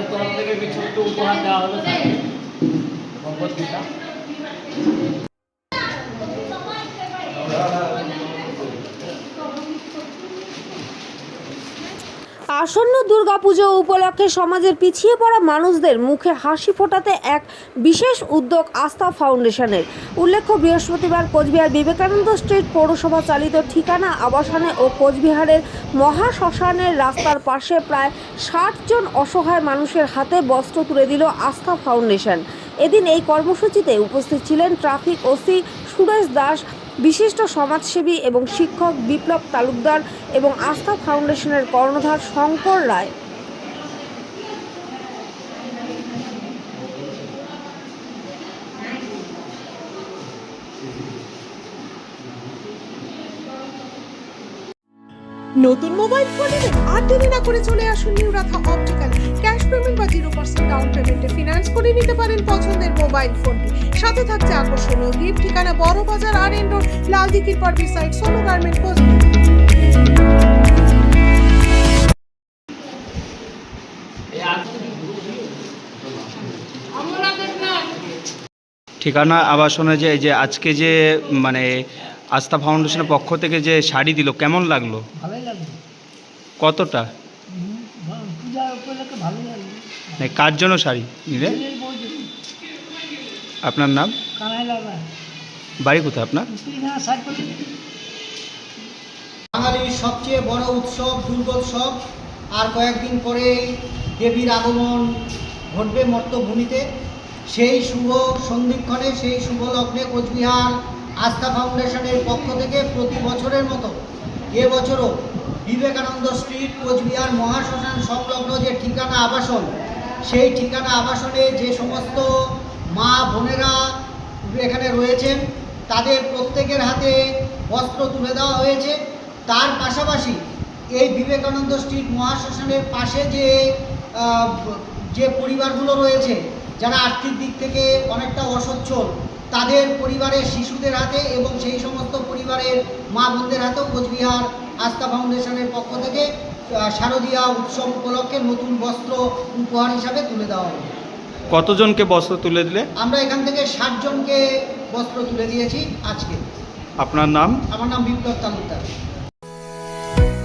আমাদের তরফ থেকে একটু উপহার দেওয়া হলো স্যারকে আসন্ন দুর্গাপুজো উপলক্ষে সমাজের পিছিয়ে পড়া মানুষদের মুখে হাসি ফোটাতে এক বিশেষ উদ্যোগ আস্থা ফাউন্ডেশনের। উল্লেখ্য, বৃহস্পতিবার কোচবিহার বিবেকানন্দ স্ট্রিট পৌরসভা চালিত ঠিকানা, আবাসনে ও কোচবিহারের মহাশ্মশানের রাস্তার পাশে প্রায় ষাট জন অসহায় মানুষের হাতে বস্ত্র তুলে দিল আস্থা ফাউন্ডেশন। এদিন এই কর্মসূচিতে উপস্থিত ছিলেন ট্রাফিক ওসি সুরেশ দাস বিশিষ্ট সমাজসেবী এবং শিক্ষক বিপ্লব তালুকদার এবং আস্থা ফাউন্ডেশনের কর্ণধার শঙ্কর রায়। নতুন মোবাইল ফোন আর দেরি না করে চলে আসুন নিউ রাখা অপটিক্যাল। করে নিতে পারেন পছন্দের মোবাইল ফোনটি। সাথে থাকছে আকর্ষণীয় গিফট ঠিকানা বড় বাজার আর এন রোড লাল দিঘির পর বিসাইড সোলো গার্মেন্ট আর ঠিকানা আবাসনে যে এই যে আজকে যে মানে আস্থা ফাউন্ডেশনের পক্ষ থেকে যে শাড়ি দিল কেমন লাগল। কতটা? কার জন্য শাড়ি নিলে? আপনার নাম? বাড়ি কোথায় আপনার? বাঙালির সবচেয়ে বড় উৎসব, দুর্গোৎসব, আর কয়েকদিন পরেই দেবীর আগমন ঘটবে মর্তভূমিতে। সেই শুভ সন্ধিক্ষণে, সেই শুভ লগ্নে কোচবিহার আস্থা ফাউন্ডেশনের পক্ষ থেকে প্রতি বছরের মতো এবছরও বিবেকানন্দ স্ট্রিট, কোচবিহার মহাশ্মশান সংলগ্ন যে ঠিকানা আবাসন, সেই ঠিকানা আবাসনে যে সমস্ত মা বোনেরা এখানে রয়েছেন, তাদের প্রত্যেকের হাতে বস্ত্র তুলে দেওয়া হয়েছে। তার পাশাপাশি এই বিবেকানন্দ স্ট্রিট মহাশ্মশানের পাশে যে যে পরিবারগুলো রয়েছে, যারা আর্থিক দিক থেকে অনেকটা অসচ্ছল তাদের পরিবারের শিশুদের হাতে এবং সেই সমস্ত পরিবারের মা বোনদের হাতেও কোচবিহার আস্থা ফাউন্ডেশনের পক্ষ থেকে শারদীয়া উৎসব উপলক্ষে নতুন বস্ত্র উপহার হিসাবে তুলে দেওয়া হবে। কতজনকে বস্ত্র তুলে দিলে? আমরা এখান থেকে ষাট জনকে বস্ত্র তুলে দিয়েছি আজকে। আপনার নাম? আমার নাম বিপ্লব তালুকদার।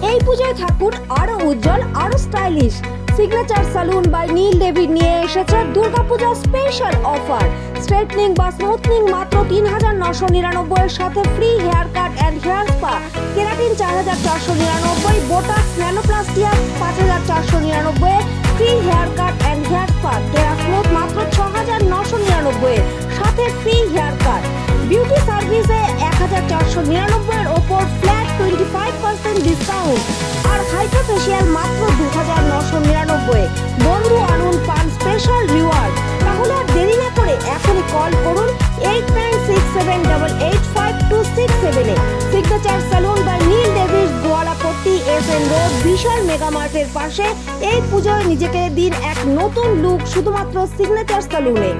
এই পুজোয় থাকুন আরও উজ্জ্বল আরও stylish signature salon by Neil David নিয়ে এসেছে দুর্গাপূজা স্পেশাল অফার স্ট্রেটনিং বা স্মুথনিং মাত্র তিন হাজার নশো নিরানব্বই এর সাথে free hair cut and hair spa keratin চার হাজার চারশো নিরানব্বই বোটাক্স ন্যানোপ্লাস্টিয়া পাঁচ হাজার চারশো নিরানব্বই free hair cut and hair spa kera smooth মাত্র ছ হাজার নশো নিরানব্বই সাথে ফ্রি হেয়ার কাট বিউটি সার্ভিসে এক হাজার চারশো নিরানব্বই এর ওপর flat twenty five percent discount signature salon by Neel Davis Goalapatti S N road Vishal mega মার্টের পাশে এই পুজোয় নিজেকে দিন এক নতুন লুক শুধুমাত্র সিগনেচার সালুনে